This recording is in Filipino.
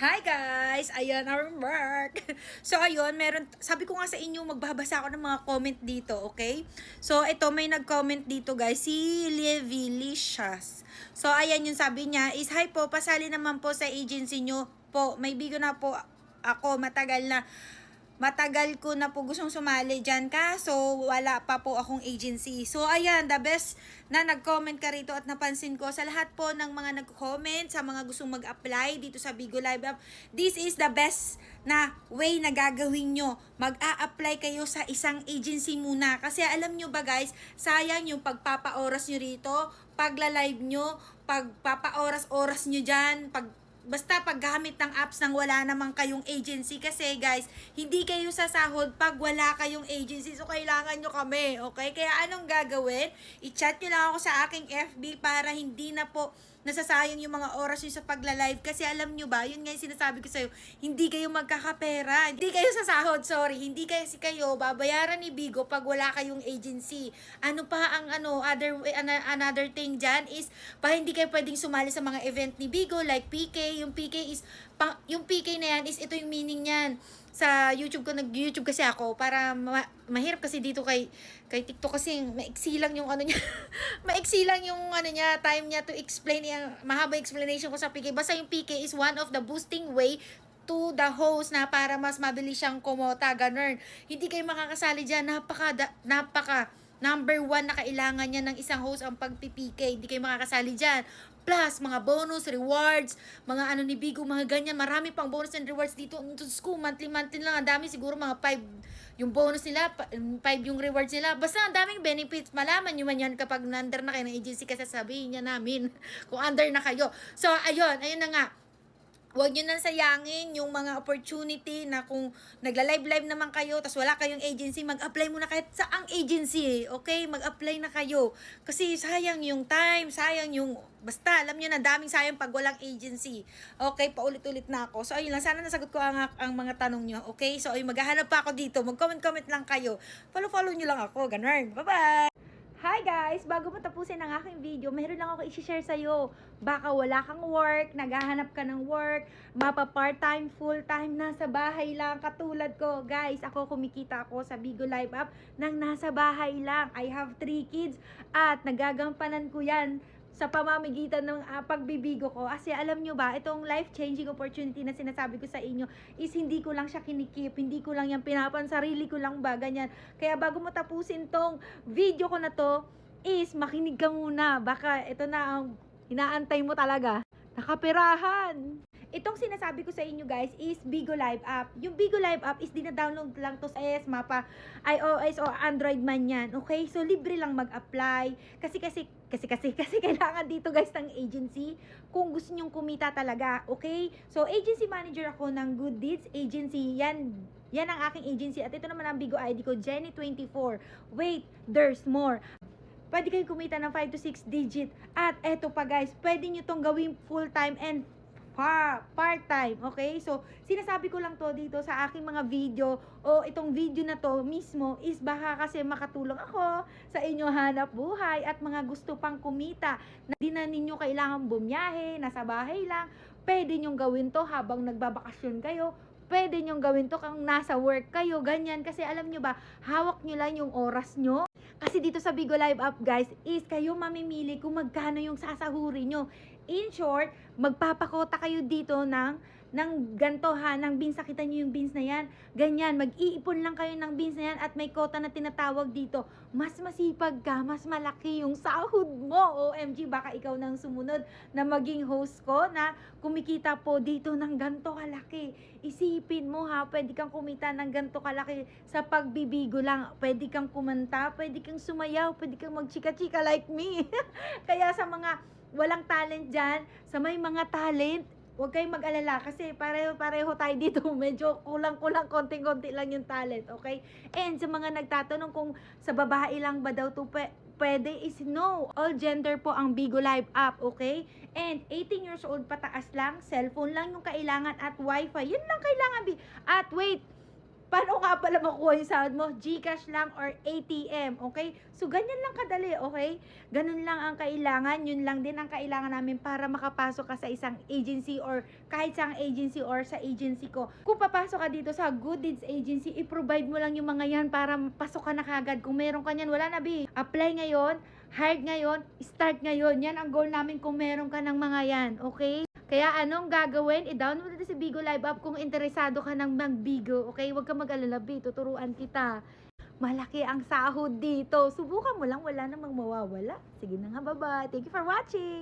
Hi guys! Ayan our work. So ayun, meron, sabi ko nga sa inyo, magbabasa ako ng mga comment dito, okay? So ito, may nag-comment dito guys, si Levilicious. So ayan yung sabi niya, is hi po, pasali naman po sa agency nyo po. May bigo na po ako, matagal na matagal ko na po gustong sumali dyan kaso wala pa po akong agency. So ayan, the best na nag-comment ka rito at napansin ko sa lahat po ng mga nag-comment, sa mga gustong mag-apply dito sa Bigo Live App, this is the best na way na gagawin nyo. Mag-a-apply kayo sa isang agency muna. Kasi alam nyo ba guys, sayang yung pagpapa-oras nyo rito, pagla-live nyo, pagpapa-oras-oras nyo dyan, pag basta paggamit ng apps nang wala naman kayong agency kasi guys, hindi kayo sasahod pag wala kayong agency. So kailangan nyo kami, okay? Kaya anong gagawin? I-chat nyo lang ako sa aking FB para hindi na po nasasayang yung mga oras nyo sa pagla-live. Kasi alam nyo ba, yun nga yung sinasabi ko sa'yo, hindi kayo magkakapera, hindi kayo sasahod, sorry, hindi kayo si kayo babayaran ni Bigo pag wala kayong agency. Ano pa ang ano, other another thing dyan is, pa hindi kayo pwedeng sumali sa mga event ni Bigo like PK, yung PK is, pang, yung PK na yan is, ito yung meaning niyan sa YouTube ko nag-YouTube kasi ako para ma- mahirap kasi dito kay kay TikTok kasi maiksi lang yung ano niya maiksi lang yung ano niya time niya to explain yung mahaba explanation ko sa PK basta yung PK is one of the boosting way to the host na para mas mabilis siyang kumota ganun hindi kayo makakasali diyan napaka da, napaka number one na kailangan niya ng isang host ang pagpipike. Hindi kayo makakasali dyan. Plus, mga bonus, rewards, mga ano ni Bigo, mga ganyan. Marami pang bonus and rewards dito. Ito school, monthly-monthly lang. Ang dami siguro mga 5 yung bonus nila, 5 yung rewards nila. Basta ang daming benefits. Malaman nyo man yan kapag under na kayo ng agency kasi sabihin niya namin kung under na kayo. So, ayun, ayun na nga. Huwag nyo nang sayangin yung mga opportunity na kung nagla-live-live naman kayo, tas wala kayong agency, mag-apply muna kahit sa ang agency, okay? Mag-apply na kayo. Kasi sayang yung time, sayang yung, basta, alam nyo na, daming sayang pag walang agency. Okay, paulit-ulit na ako. So, ayun lang, sana nasagot ko ang, ang mga tanong nyo, okay? So, ayun, maghahanap pa ako dito, mag-comment-comment lang kayo. Follow-follow nyo lang ako, ganun. Bye-bye! Hi guys! Bago mo tapusin ang aking video, meron lang ako i-share sa'yo. Baka wala kang work, naghahanap ka ng work, mapa part-time, full-time, nasa bahay lang, katulad ko. Guys, ako kumikita ako sa Bigo Live App nang nasa bahay lang. I have three kids at nagagampanan ko yan sa pamamagitan ng uh, pagbibigo ko. Kasi alam nyo ba, itong life-changing opportunity na sinasabi ko sa inyo is hindi ko lang siya kinikip, hindi ko lang yan pinapan, sarili ko lang ba, ganyan. Kaya bago mo tapusin tong video ko na to, is makinig ka muna. Baka ito na ang inaantay mo talaga. Nakaperahan! Itong sinasabi ko sa inyo guys is Bigo Live app. Yung Bigo Live app is dina-download lang to sa S, mapa, iOS o Android man yan. Okay? So libre lang mag-apply. Kasi kasi kasi kasi kasi kailangan dito guys ng agency kung gusto nyong kumita talaga. Okay? So agency manager ako ng Good Deeds Agency. Yan yan ang aking agency. At ito naman ang Bigo ID ko, Jenny24. Wait, there's more. Pwede kayo kumita ng 5 to 6 digit. At eto pa guys, pwede nyo tong gawing full-time and pa, part-time, okay? So, sinasabi ko lang to dito sa aking mga video o itong video na to mismo is baka kasi makatulong ako sa inyo hanap buhay at mga gusto pang kumita na di na ninyo kailangan bumiyahe, nasa bahay lang. Pwede nyong gawin to habang nagbabakasyon kayo pwede nyong gawin to kung nasa work kayo, ganyan. Kasi alam nyo ba, hawak nyo lang yung oras nyo. Kasi dito sa Bigo Live App, guys, is kayo mamimili kung magkano yung sasahuri nyo. In short, magpapakota kayo dito ng ng ganto ha, ng beans, nakita nyo yung beans na yan, ganyan, mag-iipon lang kayo ng beans na yan at may kota na tinatawag dito, mas masipag ka, mas malaki yung sahod mo, OMG, baka ikaw nang sumunod na maging host ko na kumikita po dito ng ganto kalaki, isipin mo ha, pwede kang kumita ng ganto kalaki sa pagbibigo lang, pwede kang kumanta, pwede kang sumayaw, pwede kang magchika-chika like me, kaya sa mga walang talent dyan, sa may mga talent, huwag kayong mag-alala kasi pareho-pareho tayo dito. Medyo kulang-kulang, konting-konti lang yung talent, okay? And sa mga nagtatanong kung sa babae lang ba daw to pwede is no. All gender po ang Bigo Live app, okay? And 18 years old pataas lang, cellphone lang yung kailangan at wifi. Yun lang kailangan. Bi- at wait, Paano nga pala makuha yung sahod mo? Gcash lang or ATM, okay? So, ganyan lang kadali, okay? Ganun lang ang kailangan. Yun lang din ang kailangan namin para makapasok ka sa isang agency or kahit sa agency or sa agency ko. Kung papasok ka dito sa Good Deeds Agency, i-provide mo lang yung mga yan para pasok ka na kagad. Kung meron ka yan, wala na, bi. Apply ngayon, hired ngayon, start ngayon. Yan ang goal namin kung meron ka ng mga yan, okay? Kaya anong gagawin? I-download natin si Bigo Live App kung interesado ka ng mag-Bigo. Okay? Huwag ka mag-alala, B. Tuturuan kita. Malaki ang sahod dito. Subukan mo lang. Wala namang mawawala. Sige na nga, bye-bye. Thank you for watching.